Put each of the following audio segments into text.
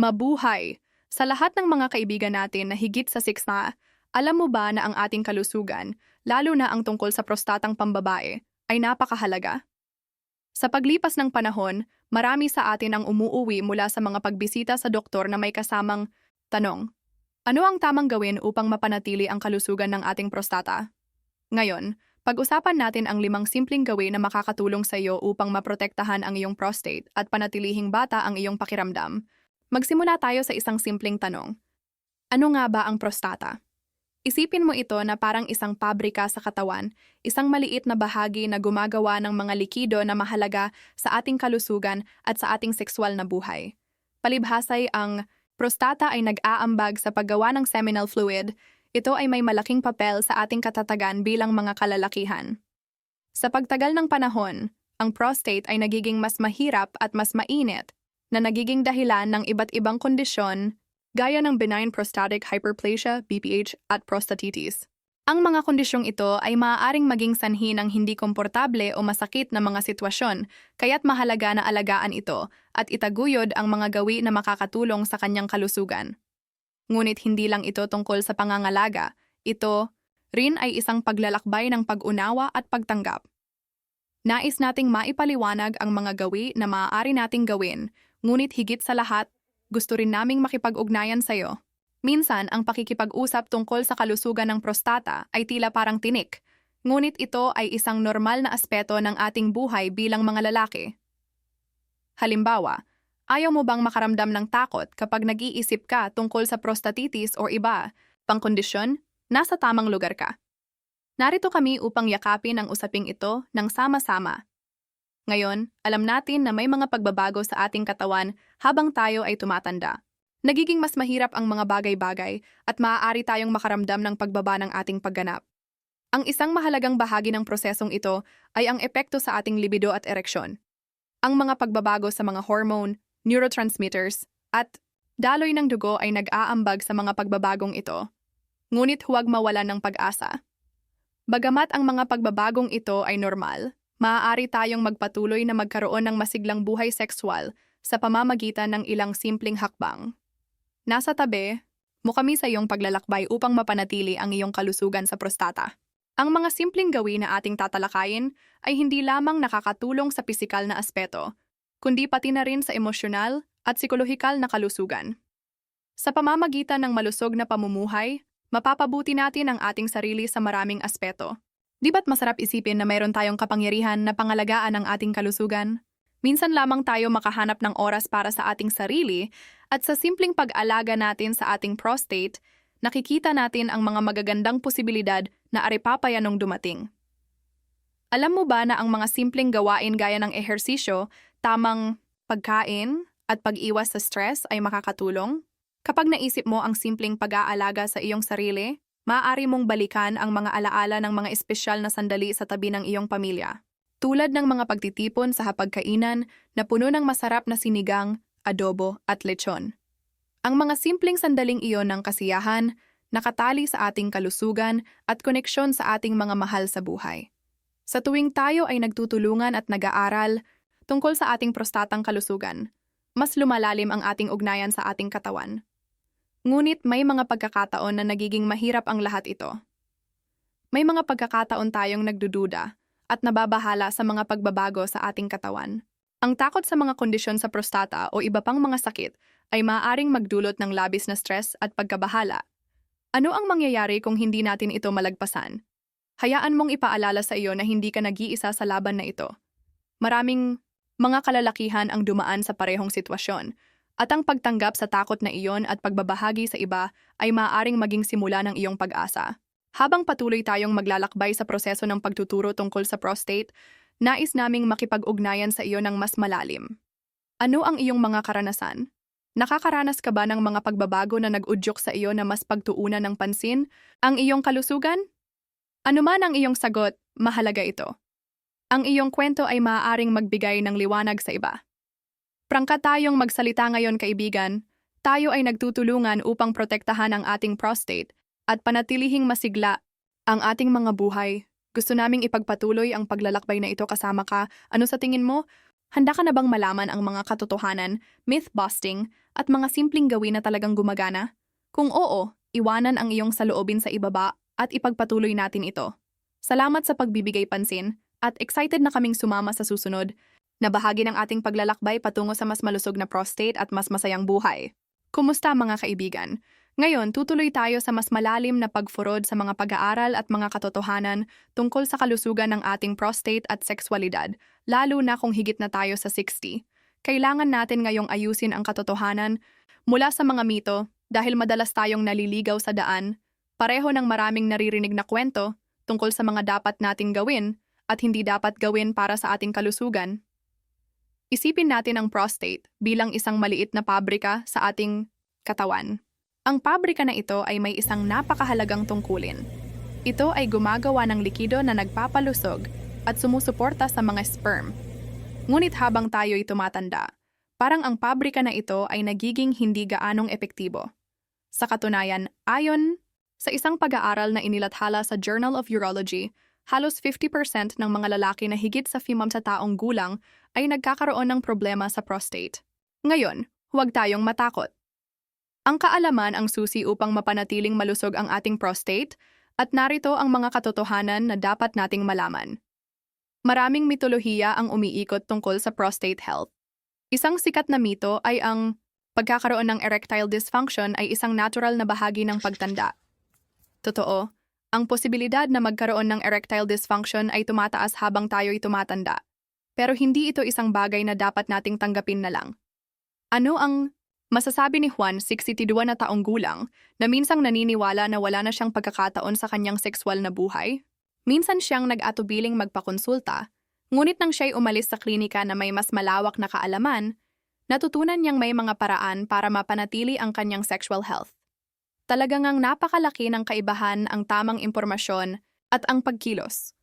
Mabuhay! Sa lahat ng mga kaibigan natin na higit sa 6 na, alam mo ba na ang ating kalusugan, lalo na ang tungkol sa prostatang pambabae, ay napakahalaga? Sa paglipas ng panahon, marami sa atin ang umuuwi mula sa mga pagbisita sa doktor na may kasamang tanong, ano ang tamang gawin upang mapanatili ang kalusugan ng ating prostata? Ngayon, pag-usapan natin ang limang simpleng gawin na makakatulong sa iyo upang maprotektahan ang iyong prostate at panatilihing bata ang iyong pakiramdam Magsimula tayo sa isang simpleng tanong. Ano nga ba ang prostata? Isipin mo ito na parang isang pabrika sa katawan, isang maliit na bahagi na gumagawa ng mga likido na mahalaga sa ating kalusugan at sa ating sexual na buhay. Palibhasay ang prostata ay nag-aambag sa paggawa ng seminal fluid, ito ay may malaking papel sa ating katatagan bilang mga kalalakihan. Sa pagtagal ng panahon, ang prostate ay nagiging mas mahirap at mas mainit na nagiging dahilan ng iba't ibang kondisyon gaya ng benign prostatic hyperplasia, BPH, at prostatitis. Ang mga kondisyong ito ay maaaring maging sanhi ng hindi komportable o masakit na mga sitwasyon, kaya't mahalaga na alagaan ito at itaguyod ang mga gawi na makakatulong sa kanyang kalusugan. Ngunit hindi lang ito tungkol sa pangangalaga, ito rin ay isang paglalakbay ng pag-unawa at pagtanggap. Nais nating maipaliwanag ang mga gawi na maaari nating gawin Ngunit higit sa lahat, gusto rin naming makipag-ugnayan sa'yo. Minsan, ang pakikipag-usap tungkol sa kalusugan ng prostata ay tila parang tinik, ngunit ito ay isang normal na aspeto ng ating buhay bilang mga lalaki. Halimbawa, ayaw mo bang makaramdam ng takot kapag nag-iisip ka tungkol sa prostatitis o iba, pangkondisyon, nasa tamang lugar ka. Narito kami upang yakapin ang usaping ito ng sama-sama ngayon, alam natin na may mga pagbabago sa ating katawan habang tayo ay tumatanda. Nagiging mas mahirap ang mga bagay-bagay at maaari tayong makaramdam ng pagbaba ng ating pagganap. Ang isang mahalagang bahagi ng prosesong ito ay ang epekto sa ating libido at ereksyon. Ang mga pagbabago sa mga hormone, neurotransmitters, at daloy ng dugo ay nag-aambag sa mga pagbabagong ito. Ngunit huwag mawalan ng pag-asa. Bagamat ang mga pagbabagong ito ay normal, maaari tayong magpatuloy na magkaroon ng masiglang buhay sexual sa pamamagitan ng ilang simpleng hakbang. Nasa tabi, mo kami sa iyong paglalakbay upang mapanatili ang iyong kalusugan sa prostata. Ang mga simpleng gawin na ating tatalakayin ay hindi lamang nakakatulong sa pisikal na aspeto, kundi pati na rin sa emosyonal at psikolohikal na kalusugan. Sa pamamagitan ng malusog na pamumuhay, mapapabuti natin ang ating sarili sa maraming aspeto Di ba't masarap isipin na mayroon tayong kapangyarihan na pangalagaan ang ating kalusugan? Minsan lamang tayo makahanap ng oras para sa ating sarili at sa simpleng pag-alaga natin sa ating prostate, nakikita natin ang mga magagandang posibilidad na aripapaya nung dumating. Alam mo ba na ang mga simpleng gawain gaya ng ehersisyo, tamang pagkain, at pag-iwas sa stress ay makakatulong? Kapag naisip mo ang simpleng pag-aalaga sa iyong sarili, maaari mong balikan ang mga alaala ng mga espesyal na sandali sa tabi ng iyong pamilya. Tulad ng mga pagtitipon sa hapagkainan na puno ng masarap na sinigang, adobo at lechon. Ang mga simpleng sandaling iyon ng kasiyahan, nakatali sa ating kalusugan at koneksyon sa ating mga mahal sa buhay. Sa tuwing tayo ay nagtutulungan at nag-aaral tungkol sa ating prostatang kalusugan, mas lumalalim ang ating ugnayan sa ating katawan. Ngunit may mga pagkakataon na nagiging mahirap ang lahat ito. May mga pagkakataon tayong nagdududa at nababahala sa mga pagbabago sa ating katawan. Ang takot sa mga kondisyon sa prostata o iba pang mga sakit ay maaaring magdulot ng labis na stress at pagkabahala. Ano ang mangyayari kung hindi natin ito malagpasan? Hayaan mong ipaalala sa iyo na hindi ka nag-iisa sa laban na ito. Maraming mga kalalakihan ang dumaan sa parehong sitwasyon at ang pagtanggap sa takot na iyon at pagbabahagi sa iba ay maaaring maging simula ng iyong pag-asa. Habang patuloy tayong maglalakbay sa proseso ng pagtuturo tungkol sa prostate, nais naming makipag-ugnayan sa iyo ng mas malalim. Ano ang iyong mga karanasan? Nakakaranas ka ba ng mga pagbabago na nag-udyok sa iyo na mas pagtuunan ng pansin ang iyong kalusugan? Ano man ang iyong sagot, mahalaga ito. Ang iyong kwento ay maaaring magbigay ng liwanag sa iba. Prangka tayong magsalita ngayon kaibigan, tayo ay nagtutulungan upang protektahan ang ating prostate at panatilihing masigla ang ating mga buhay. Gusto naming ipagpatuloy ang paglalakbay na ito kasama ka. Ano sa tingin mo? Handa ka na bang malaman ang mga katotohanan, myth-busting, at mga simpleng gawin na talagang gumagana? Kung oo, iwanan ang iyong saloobin sa ibaba at ipagpatuloy natin ito. Salamat sa pagbibigay pansin at excited na kaming sumama sa susunod na bahagi ng ating paglalakbay patungo sa mas malusog na prostate at mas masayang buhay. Kumusta mga kaibigan? Ngayon, tutuloy tayo sa mas malalim na pagfurod sa mga pag-aaral at mga katotohanan tungkol sa kalusugan ng ating prostate at sexualidad, lalo na kung higit na tayo sa 60. Kailangan natin ngayong ayusin ang katotohanan mula sa mga mito dahil madalas tayong naliligaw sa daan, pareho ng maraming naririnig na kwento tungkol sa mga dapat nating gawin at hindi dapat gawin para sa ating kalusugan. Isipin natin ang prostate bilang isang maliit na pabrika sa ating katawan. Ang pabrika na ito ay may isang napakahalagang tungkulin. Ito ay gumagawa ng likido na nagpapalusog at sumusuporta sa mga sperm. Ngunit habang tayo'y tumatanda, parang ang pabrika na ito ay nagiging hindi gaanong epektibo. Sa katunayan, ayon sa isang pag-aaral na inilathala sa Journal of Urology, halos 50% ng mga lalaki na higit sa femam sa taong gulang ay nagkakaroon ng problema sa prostate. Ngayon, huwag tayong matakot. Ang kaalaman ang susi upang mapanatiling malusog ang ating prostate at narito ang mga katotohanan na dapat nating malaman. Maraming mitolohiya ang umiikot tungkol sa prostate health. Isang sikat na mito ay ang pagkakaroon ng erectile dysfunction ay isang natural na bahagi ng pagtanda. Totoo, ang posibilidad na magkaroon ng erectile dysfunction ay tumataas habang tayo'y tumatanda. Pero hindi ito isang bagay na dapat nating tanggapin na lang. Ano ang masasabi ni Juan, 62 na taong gulang, na minsang naniniwala na wala na siyang pagkakataon sa kanyang sexual na buhay? Minsan siyang nag-atubiling magpakonsulta, ngunit nang siya'y umalis sa klinika na may mas malawak na kaalaman, natutunan niyang may mga paraan para mapanatili ang kanyang sexual health. Talagang ang napakalaki ng kaibahan ang tamang impormasyon at ang pagkilos.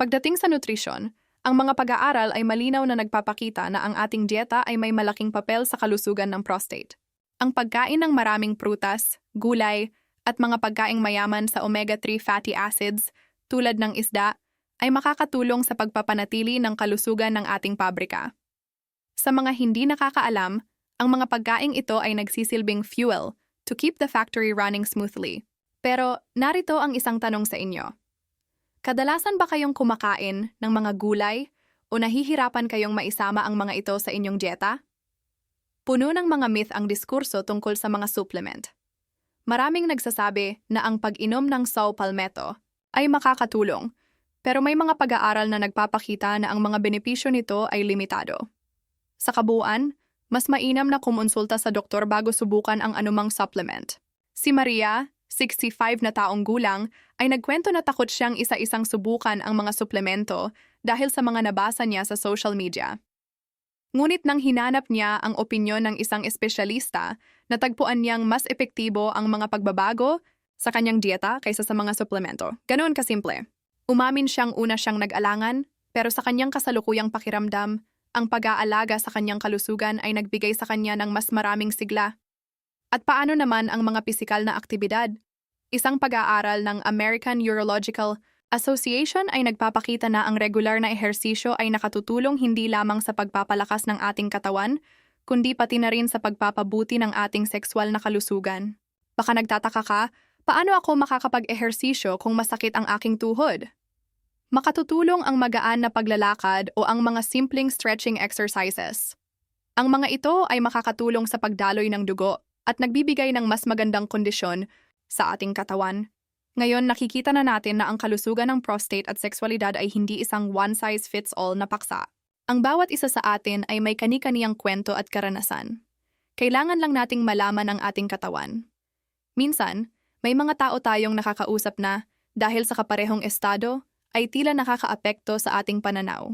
Pagdating sa nutrisyon, ang mga pag-aaral ay malinaw na nagpapakita na ang ating dieta ay may malaking papel sa kalusugan ng prostate. Ang pagkain ng maraming prutas, gulay, at mga pagkaing mayaman sa omega-3 fatty acids tulad ng isda ay makakatulong sa pagpapanatili ng kalusugan ng ating pabrika. Sa mga hindi nakakaalam, ang mga pagkaing ito ay nagsisilbing fuel to keep the factory running smoothly. Pero narito ang isang tanong sa inyo. Kadalasan ba kayong kumakain ng mga gulay o nahihirapan kayong maisama ang mga ito sa inyong dieta? Puno ng mga myth ang diskurso tungkol sa mga supplement. Maraming nagsasabi na ang pag-inom ng saw palmetto ay makakatulong, pero may mga pag-aaral na nagpapakita na ang mga benepisyo nito ay limitado. Sa kabuuan, mas mainam na kumonsulta sa doktor bago subukan ang anumang supplement. Si Maria, 65 na taong gulang, ay nagkwento na takot siyang isa-isang subukan ang mga suplemento dahil sa mga nabasa niya sa social media. Ngunit nang hinanap niya ang opinyon ng isang espesyalista, natagpuan niyang mas epektibo ang mga pagbabago sa kanyang dieta kaysa sa mga suplemento. Ganoon kasimple. Umamin siyang una siyang nag-alangan, pero sa kanyang kasalukuyang pakiramdam, ang pag-aalaga sa kanyang kalusugan ay nagbigay sa kanya ng mas maraming sigla at paano naman ang mga pisikal na aktibidad? Isang pag-aaral ng American Urological Association ay nagpapakita na ang regular na ehersisyo ay nakatutulong hindi lamang sa pagpapalakas ng ating katawan, kundi pati na rin sa pagpapabuti ng ating sexual na kalusugan. Baka nagtataka ka, paano ako makakapag-ehersisyo kung masakit ang aking tuhod? Makatutulong ang magaan na paglalakad o ang mga simpleng stretching exercises. Ang mga ito ay makakatulong sa pagdaloy ng dugo at nagbibigay ng mas magandang kondisyon sa ating katawan. Ngayon, nakikita na natin na ang kalusugan ng prostate at sexualidad ay hindi isang one-size-fits-all na paksa. Ang bawat isa sa atin ay may kani-kaniyang kwento at karanasan. Kailangan lang nating malaman ang ating katawan. Minsan, may mga tao tayong nakakausap na, dahil sa kaparehong estado, ay tila nakakaapekto sa ating pananaw.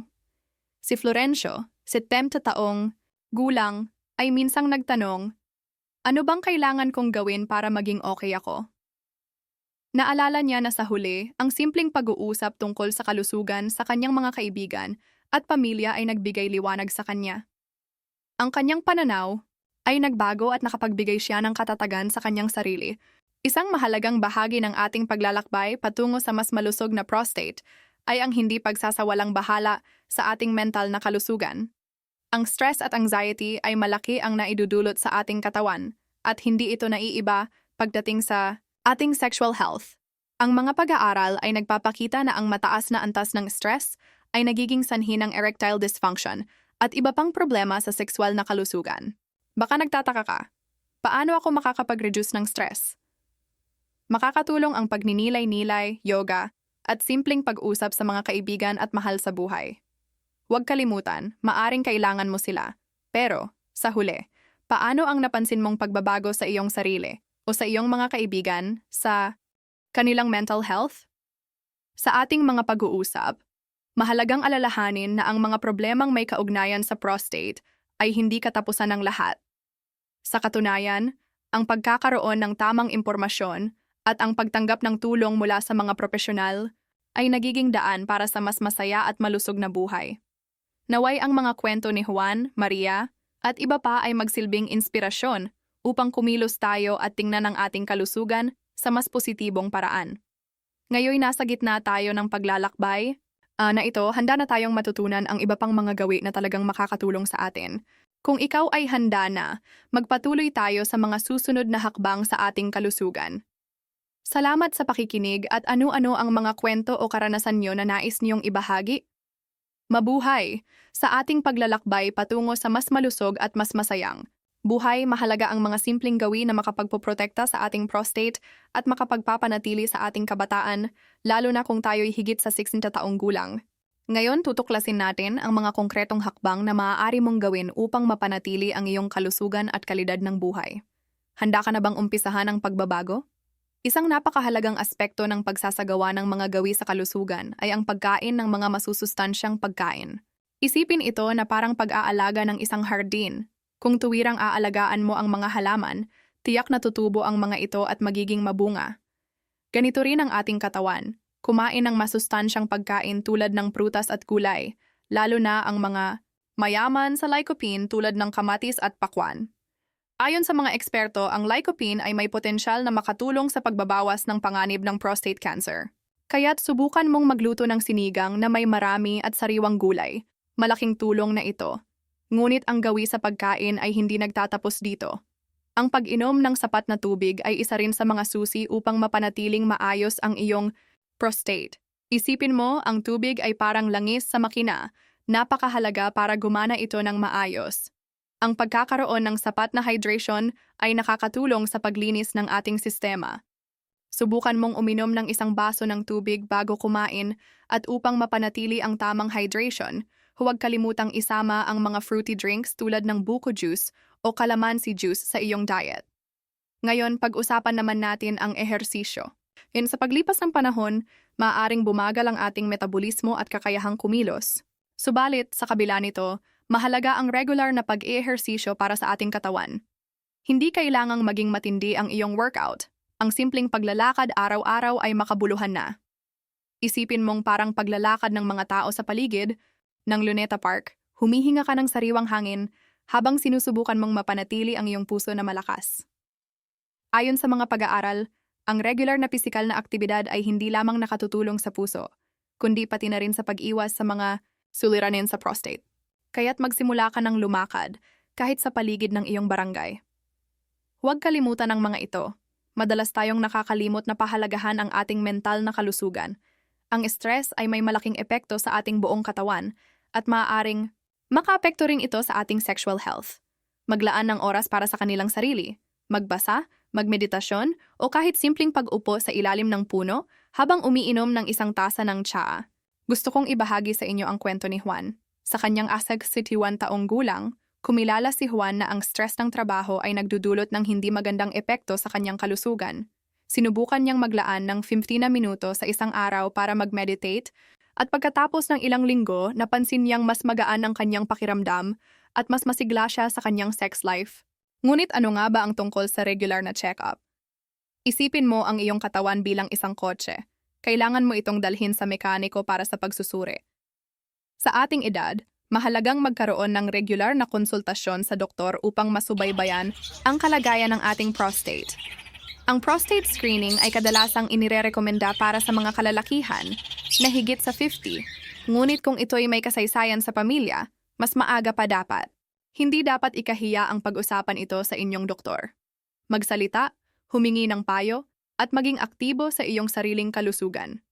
Si Florencio, 70 taong, gulang, ay minsang nagtanong ano bang kailangan kong gawin para maging okay ako? Naalala niya na sa huli, ang simpleng pag-uusap tungkol sa kalusugan sa kanyang mga kaibigan at pamilya ay nagbigay liwanag sa kanya. Ang kanyang pananaw ay nagbago at nakapagbigay siya ng katatagan sa kanyang sarili. Isang mahalagang bahagi ng ating paglalakbay patungo sa mas malusog na prostate ay ang hindi pagsasawalang bahala sa ating mental na kalusugan. Ang stress at anxiety ay malaki ang naidudulot sa ating katawan at hindi ito naiiba pagdating sa ating sexual health. Ang mga pag-aaral ay nagpapakita na ang mataas na antas ng stress ay nagiging sanhi ng erectile dysfunction at iba pang problema sa sexual na kalusugan. Baka nagtataka ka, paano ako makakapag-reduce ng stress? Makakatulong ang pagninilay-nilay, yoga, at simpleng pag-usap sa mga kaibigan at mahal sa buhay. Huwag kalimutan, maaring kailangan mo sila. Pero, sa huli, paano ang napansin mong pagbabago sa iyong sarili o sa iyong mga kaibigan sa kanilang mental health? Sa ating mga pag-uusap, mahalagang alalahanin na ang mga problemang may kaugnayan sa prostate ay hindi katapusan ng lahat. Sa katunayan, ang pagkakaroon ng tamang impormasyon at ang pagtanggap ng tulong mula sa mga profesional ay nagiging daan para sa mas masaya at malusog na buhay. Naway ang mga kwento ni Juan, Maria, at iba pa ay magsilbing inspirasyon upang kumilos tayo at tingnan ang ating kalusugan sa mas positibong paraan. Ngayon nasa gitna tayo ng paglalakbay ah, na ito, handa na tayong matutunan ang iba pang mga gawi na talagang makakatulong sa atin. Kung ikaw ay handa na, magpatuloy tayo sa mga susunod na hakbang sa ating kalusugan. Salamat sa pakikinig at ano-ano ang mga kwento o karanasan nyo na nais niyong ibahagi. Mabuhay! Sa ating paglalakbay patungo sa mas malusog at mas masayang. Buhay, mahalaga ang mga simpleng gawin na makapagpoprotekta sa ating prostate at makapagpapanatili sa ating kabataan, lalo na kung tayo'y higit sa 60 taong gulang. Ngayon, tutuklasin natin ang mga konkretong hakbang na maaari mong gawin upang mapanatili ang iyong kalusugan at kalidad ng buhay. Handa ka na bang umpisahan ang pagbabago? Isang napakahalagang aspekto ng pagsasagawa ng mga gawi sa kalusugan ay ang pagkain ng mga masusustansyang pagkain. Isipin ito na parang pag-aalaga ng isang hardin. Kung tuwirang aalagaan mo ang mga halaman, tiyak na tutubo ang mga ito at magiging mabunga. Ganito rin ang ating katawan. Kumain ng masustansyang pagkain tulad ng prutas at gulay, lalo na ang mga mayaman sa lycopene tulad ng kamatis at pakwan. Ayon sa mga eksperto, ang lycopene ay may potensyal na makatulong sa pagbabawas ng panganib ng prostate cancer. Kaya't subukan mong magluto ng sinigang na may marami at sariwang gulay. Malaking tulong na ito. Ngunit ang gawi sa pagkain ay hindi nagtatapos dito. Ang pag-inom ng sapat na tubig ay isa rin sa mga susi upang mapanatiling maayos ang iyong prostate. Isipin mo, ang tubig ay parang langis sa makina. Napakahalaga para gumana ito ng maayos. Ang pagkakaroon ng sapat na hydration ay nakakatulong sa paglinis ng ating sistema. Subukan mong uminom ng isang baso ng tubig bago kumain at upang mapanatili ang tamang hydration, huwag kalimutang isama ang mga fruity drinks tulad ng buko juice o calamansi juice sa iyong diet. Ngayon, pag-usapan naman natin ang ehersisyo. In sa paglipas ng panahon, maaaring bumagal ang ating metabolismo at kakayahang kumilos. Subalit, sa kabila nito, mahalaga ang regular na pag-ehersisyo para sa ating katawan. Hindi kailangang maging matindi ang iyong workout. Ang simpleng paglalakad araw-araw ay makabuluhan na. Isipin mong parang paglalakad ng mga tao sa paligid ng Luneta Park, humihinga ka ng sariwang hangin habang sinusubukan mong mapanatili ang iyong puso na malakas. Ayon sa mga pag-aaral, ang regular na pisikal na aktibidad ay hindi lamang nakatutulong sa puso, kundi pati na rin sa pag-iwas sa mga suliranin sa prostate. Kaya't magsimula ka ng lumakad kahit sa paligid ng iyong barangay. Huwag kalimutan ang mga ito. Madalas tayong nakakalimot na pahalagahan ang ating mental na kalusugan. Ang stress ay may malaking epekto sa ating buong katawan at maaaring makaapekto rin ito sa ating sexual health. Maglaan ng oras para sa kanilang sarili, magbasa, magmeditasyon o kahit simpleng pag-upo sa ilalim ng puno habang umiinom ng isang tasa ng tsaa. Gusto kong ibahagi sa inyo ang kwento ni Juan. Sa kanyang asag 61 taong gulang, kumilala si Juan na ang stress ng trabaho ay nagdudulot ng hindi magandang epekto sa kanyang kalusugan. Sinubukan niyang maglaan ng 15 na minuto sa isang araw para mag-meditate at pagkatapos ng ilang linggo, napansin niyang mas magaan ang kanyang pakiramdam at mas masigla siya sa kanyang sex life. Ngunit ano nga ba ang tungkol sa regular na check-up? Isipin mo ang iyong katawan bilang isang kotse. Kailangan mo itong dalhin sa mekaniko para sa pagsusuri. Sa ating edad, mahalagang magkaroon ng regular na konsultasyon sa doktor upang masubaybayan ang kalagayan ng ating prostate. Ang prostate screening ay kadalasang inirerekomenda para sa mga kalalakihan na higit sa 50. Ngunit kung ito ay may kasaysayan sa pamilya, Mas maaga pa dapat. Hindi dapat ikahiya ang pag-usapan ito sa inyong doktor. Magsalita, humingi ng payo, at maging aktibo sa iyong sariling kalusugan.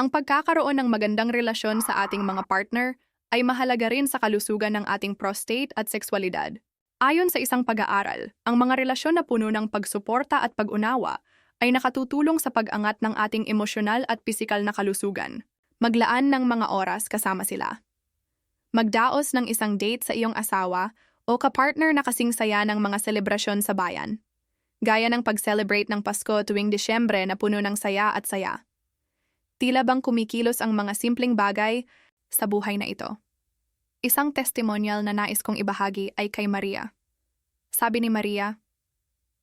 Ang pagkakaroon ng magandang relasyon sa ating mga partner ay mahalaga rin sa kalusugan ng ating prostate at sexualidad. Ayon sa isang pag-aaral, ang mga relasyon na puno ng pagsuporta at pag-unawa ay nakatutulong sa pag-angat ng ating emosyonal at pisikal na kalusugan. Maglaan ng mga oras kasama sila. Magdaos ng isang date sa iyong asawa o kapartner na kasing saya ng mga selebrasyon sa bayan. Gaya ng pag-celebrate ng Pasko tuwing Disyembre na puno ng saya at saya. Tila bang kumikilos ang mga simpleng bagay sa buhay na ito. Isang testimonial na nais kong ibahagi ay kay Maria. Sabi ni Maria,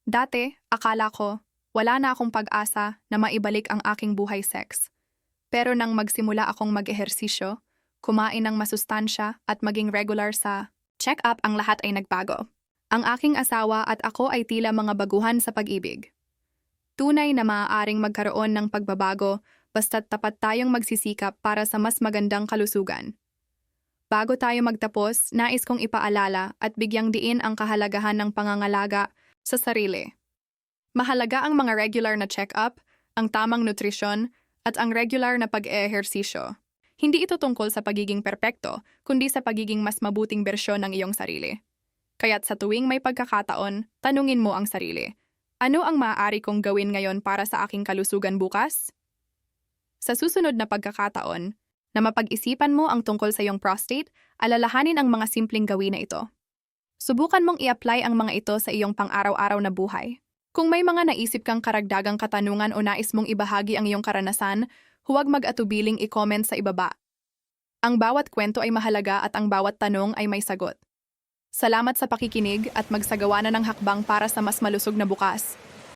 Dati, akala ko, wala na akong pag-asa na maibalik ang aking buhay sex. Pero nang magsimula akong mag-ehersisyo, kumain ng masustansya at maging regular sa check-up ang lahat ay nagbago. Ang aking asawa at ako ay tila mga baguhan sa pag-ibig. Tunay na maaaring magkaroon ng pagbabago basta't tapat tayong magsisikap para sa mas magandang kalusugan. Bago tayo magtapos, nais kong ipaalala at bigyang diin ang kahalagahan ng pangangalaga sa sarili. Mahalaga ang mga regular na check-up, ang tamang nutrisyon, at ang regular na pag-eehersisyo. Hindi ito tungkol sa pagiging perpekto, kundi sa pagiging mas mabuting bersyon ng iyong sarili. Kaya't sa tuwing may pagkakataon, tanungin mo ang sarili. Ano ang maaari kong gawin ngayon para sa aking kalusugan bukas? Sa susunod na pagkakataon, na mapag-isipan mo ang tungkol sa iyong prostate, alalahanin ang mga simpleng gawin na ito. Subukan mong i-apply ang mga ito sa iyong pang-araw-araw na buhay. Kung may mga naisip kang karagdagang katanungan o nais mong ibahagi ang iyong karanasan, huwag mag-atubiling i-comment sa ibaba. Ang bawat kwento ay mahalaga at ang bawat tanong ay may sagot. Salamat sa pakikinig at magsagawa na ng hakbang para sa mas malusog na bukas.